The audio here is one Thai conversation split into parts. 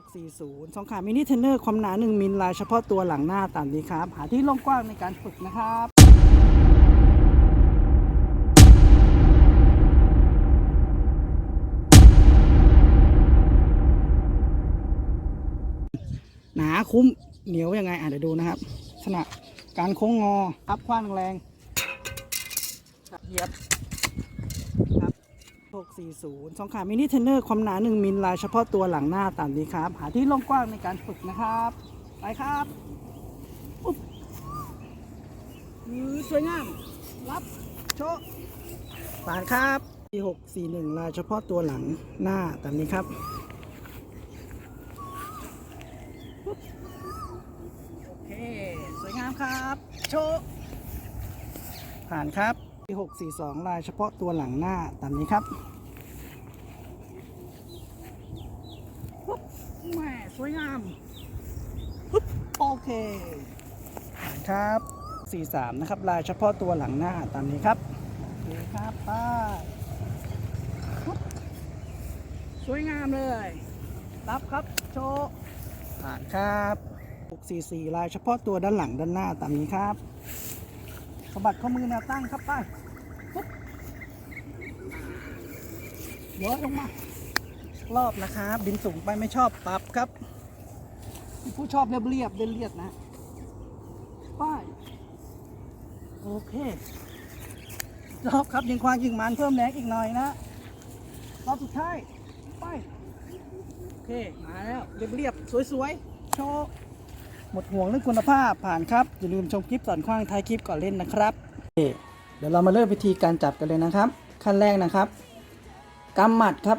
640 สองขามินิเทนเนอร์ความหนา 1มิลลายเฉพาะตัวหลังหน้าตามนี้ครับ หาที่โล่งกว้างในการฝึกนะครับหนาคุ้มเหนียวยังไงอะเดี๋ยวดูนะครับลักษณะการโค้งงออัพคว้างแรงเหยียบ 640 สองขามินิเทนเนอร์ความหนา 1 มิลลายเฉพาะตัวหลังหน้าตามนี้ครับ หาที่โล่งกว้างในการฝึกนะครับ ไปครับอุ๊บมืสวยงาม รับโชว์ผ่านครับที่641 ลายเฉพาะตัวหลังหน้าตามนี้ครับโอเค สวยงามครับ โชว์ผ่านครับที่642 ลายเฉพาะตัวหลังหน้าตามนี้ครับปุ๊บแหม่ส วยงามปุ๊บโอเคผ่านครับ 43 นะครับ ลายเฉพาะตัวหลังหน้าตามนี้ครับ โอเคครับไป้าปุ๊บสวยงามเลย รับครับ โชว์ผ่านครับ644 ลายเฉพาะตัวด้านหลังด้านหน้าตามนี้ครับสะบัดข้อมือแนวตั้งครับไปปุ๊บย้อยลงมา รอบนะครับบินสูงไปไม่ชอบปรับครับ ผู้ชอบเรียบเรียบเรียบนะป้ายโอเครอบครับยิงควางยิงมันเพิ่มแรงอีกหน่อยนะรอบสุดท้ายไปโอเคมาแล้วเรียบเรียบสวยๆโชว์หมดห่วงเรื่องคุณภาพผ่านครับ อย่าลืมชมคลิปสอนคว้างท้ายคลิปก่อนเล่นนะครับเเดี๋ยวเรามาเริ่มวิธีการจับกันเลยนะครับ ขั้นแรกนะครับกำหมัดครับ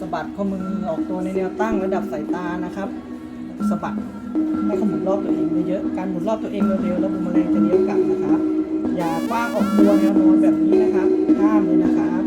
สะบัดข้อมือออกตัวในแนวตั้งระดับสายตานะครับสะบัดให้ขมุนรอบตัวเองเยอะๆการหมุนรอบตัวเองเร็วๆแล้วบูมแมลงจะเลี้ยวกลับนะครับ อย่ากว้างออกตัวแนวนอนแบบนี้นะครับห้ามเลยนะครับ